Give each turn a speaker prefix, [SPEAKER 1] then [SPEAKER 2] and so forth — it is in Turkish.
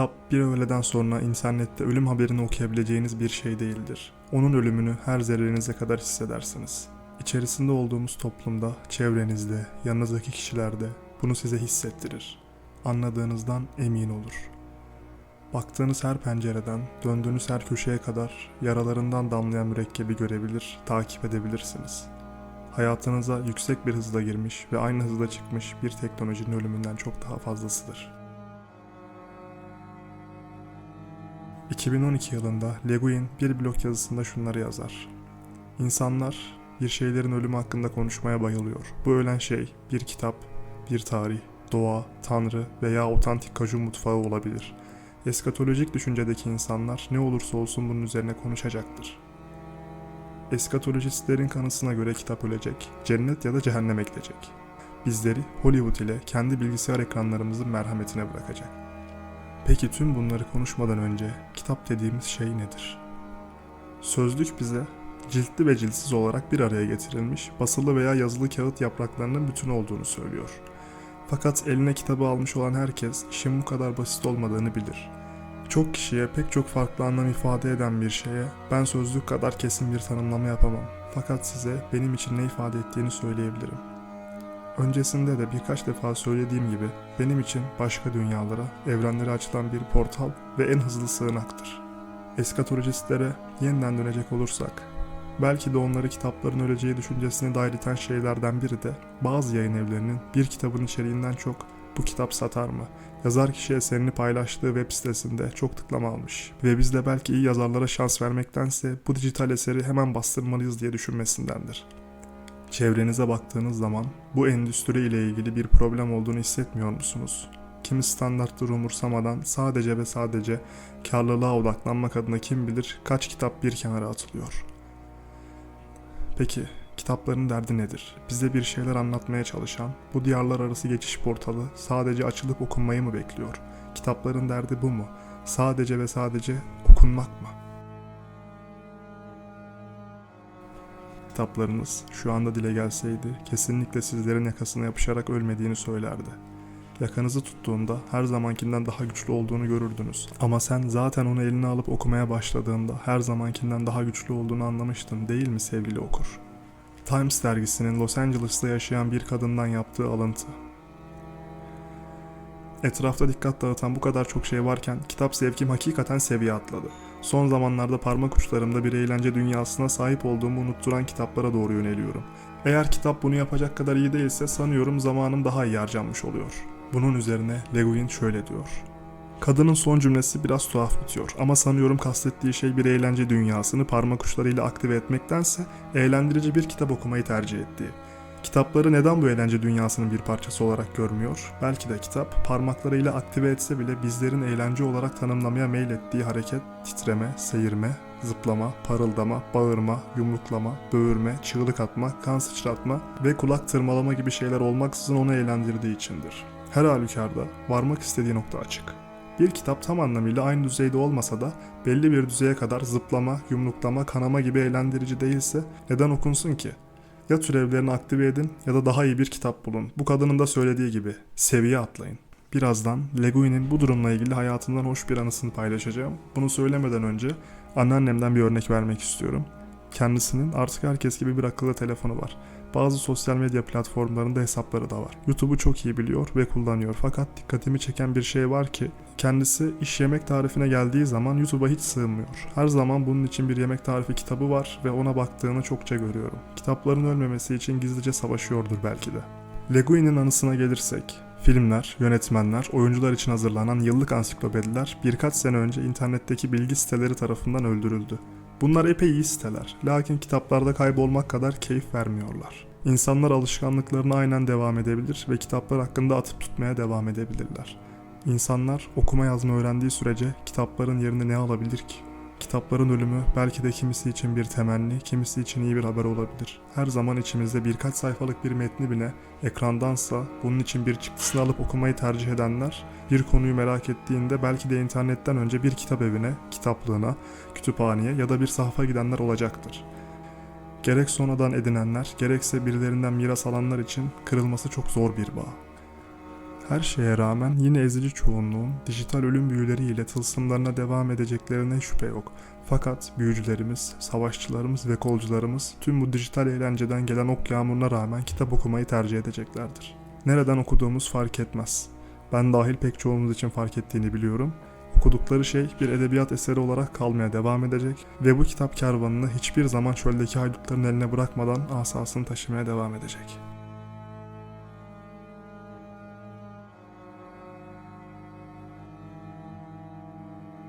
[SPEAKER 1] Kitap bir öğleden sonra internette ölüm haberini okuyabileceğiniz bir şey değildir. Onun ölümünü her zerrenize kadar hissedersiniz. İçerisinde olduğumuz toplumda, çevrenizde, yanınızdaki kişilerde bunu size hissettirir. Anladığınızdan emin olur. Baktığınız her pencereden, döndüğünüz her köşeye kadar yaralarından damlayan mürekkebi görebilir, takip edebilirsiniz. Hayatınıza yüksek bir hızla girmiş ve aynı hızla çıkmış bir teknolojinin ölümünden çok daha fazlasıdır. 2012 yılında Le Guin bir blog yazısında şunları yazar. İnsanlar bir şeylerin ölümü hakkında konuşmaya bayılıyor. Bu ölen şey bir kitap, bir tarih, doğa, tanrı veya otantik kaju mutfağı olabilir. Eskatolojik düşüncedeki insanlar ne olursa olsun bunun üzerine konuşacaktır. Eskatolojistlerin kanısına göre kitap ölecek, cennet ya da cehenneme gidecek. Bizleri Hollywood ile kendi bilgisayar ekranlarımızın merhametine bırakacak. Peki tüm bunları konuşmadan önce kitap dediğimiz şey nedir? Sözlük bize ciltli ve ciltsiz olarak bir araya getirilmiş basılı veya yazılı kağıt yapraklarının bütün olduğunu söylüyor. Fakat eline kitabı almış olan herkes işin bu kadar basit olmadığını bilir. Çok kişiye pek çok farklı anlam ifade eden bir şeye ben sözlük kadar kesin bir tanımlama yapamam. Fakat size benim için ne ifade ettiğini söyleyebilirim. Öncesinde de birkaç defa söylediğim gibi benim için başka dünyalara, evrenlere açılan bir portal ve en hızlı sığınaktır. Eskatolojistlere yeniden dönecek olursak, belki de onları kitapların öleceği düşüncesine dair iten şeylerden biri de bazı yayın evlerinin bir kitabın içeriğinden çok bu kitap satar mı? Yazar kişi eserini paylaştığı web sitesinde çok tıklama almış ve biz de belki iyi yazarlara şans vermektense bu dijital eseri hemen bastırmalıyız diye düşünmesindendir. Çevrenize baktığınız zaman bu endüstri ile ilgili bir problem olduğunu hissetmiyor musunuz? Kimi standartları umursamadan sadece ve sadece karlılığa odaklanmak adına kim bilir kaç kitap bir kenara atılıyor. Peki kitapların derdi nedir? Bize bir şeyler anlatmaya çalışan bu diyarlar arası geçiş portalı sadece açılıp okunmayı mı bekliyor? Kitapların derdi bu mu? Sadece ve sadece okunmak mı? Kitaplarınız şu anda dile gelseydi kesinlikle sizlerin yakasına yapışarak ölmediğini söylerdi. Yakanızı tuttuğunda her zamankinden daha güçlü olduğunu görürdünüz. Ama sen zaten onu eline alıp okumaya başladığında her zamankinden daha güçlü olduğunu anlamıştın değil mi sevgili okur? Times dergisinin Los Angeles'ta yaşayan bir kadından yaptığı alıntı. Etrafta dikkat dağıtan bu kadar çok şey varken kitap zevkim hakikaten seviye atladı. Son zamanlarda parmak uçlarımda bir eğlence dünyasına sahip olduğumu unutturan kitaplara doğru yöneliyorum. Eğer kitap bunu yapacak kadar iyi değilse sanıyorum zamanım daha iyi harcanmış oluyor. Bunun üzerine Le Guin şöyle diyor. Kadının son cümlesi biraz tuhaf bitiyor ama sanıyorum kastettiği şey bir eğlence dünyasını parmak uçlarıyla aktive etmektense eğlendirici bir kitap okumayı tercih ettiği. Kitapları neden bu eğlence dünyasının bir parçası olarak görmüyor? Belki de kitap parmaklarıyla aktive etse bile bizlerin eğlence olarak tanımlamaya meylettiği hareket, titreme, seyirme, zıplama, parıldama, bağırma, yumruklama, böğürme, çığlık atma, kan sıçratma ve kulak tırmalama gibi şeyler olmaksızın onu eğlendirdiği içindir. Her halükarda varmak istediği nokta açık. Bir kitap tam anlamıyla aynı düzeyde olmasa da belli bir düzeye kadar zıplama, yumruklama, kanama gibi eğlendirici değilse neden okunsun ki? Ya türevlerini aktive edin ya da daha iyi bir kitap bulun. Bu kadının da söylediği gibi seviye atlayın. Birazdan Le Guin'in bu durumla ilgili hayatından hoş bir anısını paylaşacağım. Bunu söylemeden önce anneannemden bir örnek vermek istiyorum. Kendisinin artık herkes gibi bir akıllı telefonu var. Bazı sosyal medya platformlarında hesapları da var. YouTube'u çok iyi biliyor ve kullanıyor. Fakat dikkatimi çeken bir şey var ki kendisi iş yemek tarifine geldiği zaman YouTube'a hiç sığmıyor. Her zaman bunun için bir yemek tarifi kitabı var ve ona baktığını çokça görüyorum. Kitapların ölmemesi için gizlice savaşıyordur belki de. Le Guin'in anısına gelirsek, Filmler, yönetmenler, oyuncular için hazırlanan yıllık ansiklopediler birkaç sene önce internetteki bilgi siteleri tarafından öldürüldü. Bunlar epey iyi siteler, lakin kitaplarda kaybolmak kadar keyif vermiyorlar. İnsanlar alışkanlıklarına aynen devam edebilir ve kitaplar hakkında atıp tutmaya devam edebilirler. İnsanlar okuma yazma öğrendiği sürece kitapların yerini ne alabilir ki? Kitapların ölümü belki de kimisi için bir temenni, kimisi için iyi bir haber olabilir. Her zaman içimizde birkaç sayfalık bir metni bile ekrandansa bunun için bir çıktısını alıp okumayı tercih edenler bir konuyu merak ettiğinde belki de internetten önce bir kitap evine, kitaplığına, kütüphaneye ya da bir sahfa gidenler olacaktır. Gerek sonradan edinenler, gerekse birilerinden miras alanlar için kırılması çok zor bir bağ. Her şeye rağmen yine ezici çoğunluğun dijital ölüm büyüleriyle tılsımlarına devam edeceklerine şüphe yok. Fakat büyücülerimiz, savaşçılarımız ve kolcularımız tüm bu dijital eğlenceden gelen ok yağmuruna rağmen kitap okumayı tercih edeceklerdir. Nereden okuduğumuz fark etmez. Ben dahil pek çoğumuz için fark ettiğini biliyorum. Okudukları şey bir edebiyat eseri olarak kalmaya devam edecek ve bu kitap kervanını hiçbir zaman çöldeki haydutların eline bırakmadan asasını taşımaya devam edecek.